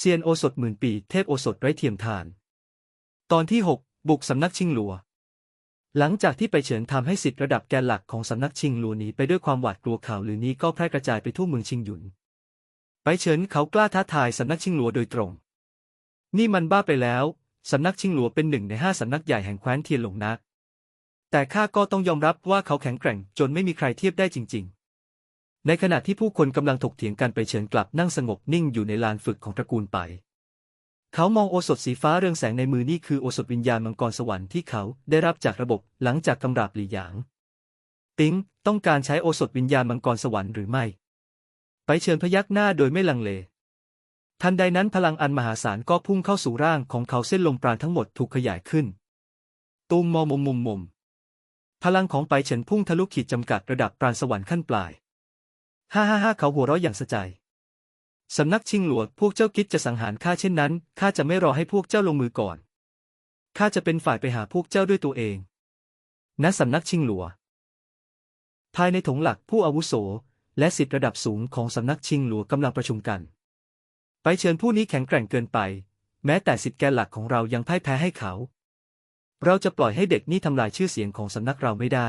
เซียนโอสถหมื่นปี เทพโอสถไร้เทียมทาน ตอนที่ 6 บุกสำนักชิงหลัว หลังจากที่ไปเฉินทำให้สิทธิ์ระดับแกนหลักของสำนักชิงหลัวหนีไปด้วยความหวาดกลัวข่าวลือนี้ก็แพร่กระจายไปทั่วเมืองชิงหยุน ไปเฉินเขากล้าท้าทายสำนักชิงหลัวโดยตรง นี่มันบ้าไปแล้ว สำนักชิงหลัวเป็นหนึ่งในห้าสำนักใหญ่แห่งแคว้นเทียนหลงนัก แต่ข้าก็ต้องยอมรับว่าเขาแข็งแกร่งจนไม่มีใครเทียบได้จริง ๆ ในขณะที่ผู้คนกำลังถกเถียงกันไปเฉินกลับนั่งสงบนิ่งอยู่ในลานฝึกของตระกูลไป เขามองโอสถสีฟ้าเรืองแสงในมือนี่คือโอสถวิญญาณมังกรสวรรค์ที่เขาได้รับจากระบบหลังจากตำราบหลี่หยาง ติงต้องการใช้โอสถวิญญาณมังกรสวรรค์หรือไม่ ไปเชิญพยักหน้าโดยไม่ลังเล ทันใดนั้นพลังอันมหาศาลก็พุ่งเข้าสู่ร่างของเขาเส้นลมปราณทั้งหมดถูกขยายขึ้น ตูมมอมมุมมุมมุมพลังของไปเฉินพุ่งทะลุขีดจำกัดระดับปราณสวรรค์ขั้นปลาย ฮ่าฮ่าฮ่าเขาหัวเราะอย่างสะใจ สำนักชิงหลวงพวกเจ้าคิดจะสังหารข้าเช่นนั้น ข้าจะไม่รอให้พวกเจ้าลงมือก่อน ข้าจะเป็นฝ่ายไปหาพวกเจ้าด้วยตัวเอง ณ สำนักชิงหลัว ภายในถงหลักผู้อาวุโส และสิทธิระดับสูงของสำนักชิงหลัวกำลังประชุมกัน ไปเชิญผู้นี้แข็งแกร่งเกินไป แม้แต่สิทธิแกนหลักของเรายังพ่ายแพ้ให้เขา เราจะปล่อยให้เด็กนี่ทำลายชื่อเสียงของสำนักเราไม่ได้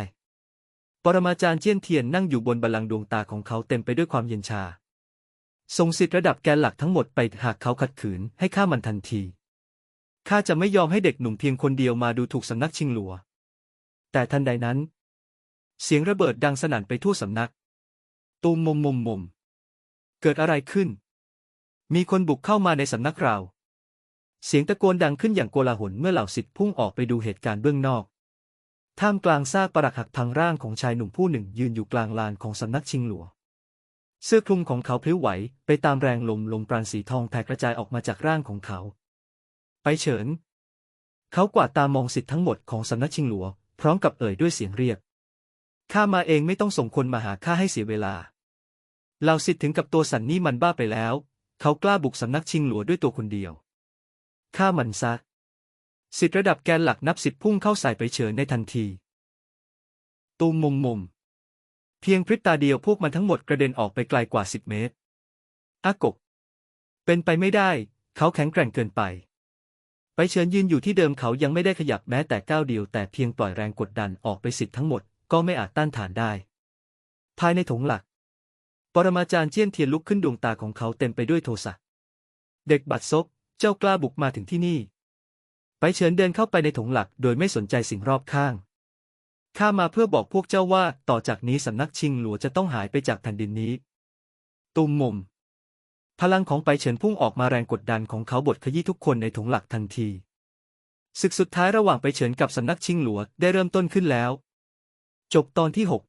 ปรมาจารย์เจี้ยนเทียนนั่งอยู่บนบัลลังก์ดวงตาของเขาเต็มไปด้วยความเย็นชาส่งสิทธิระดับแกนหลักทั้งหมดไปหากเขาขัดขืนให้ข้ามันทันที ข้าจะไม่ยอมให้เด็กหนุ่มเพียงคนเดียวมาดูถูกสำนักชิงหลัว แต่ทันใดนั้น เสียงระเบิดดังสนั่นไปทั่วสำนัก ตูมมุมมุมมุมเกิดอะไรขึ้น มีคนบุกเข้ามาในสำนักเรา เสียงตะโกนดังขึ้นอย่างโกลาหลเมื่อเหล่าสิทธิ์พุ่งออกไปดูเหตุการณ์เบื้องนอก ท่ามกลางซากปรักหักพังร่างของชายหนุ่มผู้หนึ่งยืนอยู่กลางลานของสำนักชิงหลัว เสื้อคลุมของเขาพลิ้วไหว ไปตามแรงลมลมปราณสีทองแผ่กระจายออกมาจากร่างของเขา ไปเฉิน เขากวาดตามองสิทธิ์ทั้งหมดของสำนักชิงหลัว พร้อมกับเอ่ยด้วยเสียงเรียก ข้ามาเองไม่ต้องส่งคนมาหาข้าให้เสียเวลา เหล่าสิทธิ์ถึงกับตัวสันนี่มันบ้าไปแล้ว เขากล้าบุกสำนักชิงหลัวด้วยตัวคนเดียว ข้ามันซะ สิทธิระดับแกนหลักนับสิบพุ่งเข้าใส่ไปเฉินในทันที ตูมมุมมุม เพียงพริบตาเดียวพวกมันทั้งหมดกระเด็นออกไปไกลกว่าสิบเมตรอากก เป็นไปไม่ได้ เขาแข็งแกร่งเกินไป ไปเชิญยืนอยู่ที่เดิมเขายังไม่ได้ขยับแม้แต่ก้าวเดียวแต่เพียงปล่อยแรงกดดันออกไปสิทธิ์ทั้งหมดก็ไม่อาจต้านทานได้ ภายในถงหลัก ปรมาจารย์เจี้ยนเทียนลุกขึ้นดวงตาของเขาเต็มไปด้วยโทสะ เด็กบัดซบ เจ้ากล้าบุกมาถึงที่นี่ ไปเชิญเดินเข้าไปในถงหลักโดยไม่สนใจสิ่งรอบข้างข้ามาเพื่อบอกพวกเจ้าว่าต่อจากนี้สำนักชิงหลัวจะต้องหายไปจากแผ่นดินนี้ ตุมมุม พลังของไปเฉินพุ่งออกมาแรงกดดันของเขาบดขยี้ทุกคนในถงหลักทันทีศึกสุดท้ายระหว่างไปเฉินกับสำนักชิงหลัวได้เริ่มต้นขึ้นแล้ว จบตอนที่6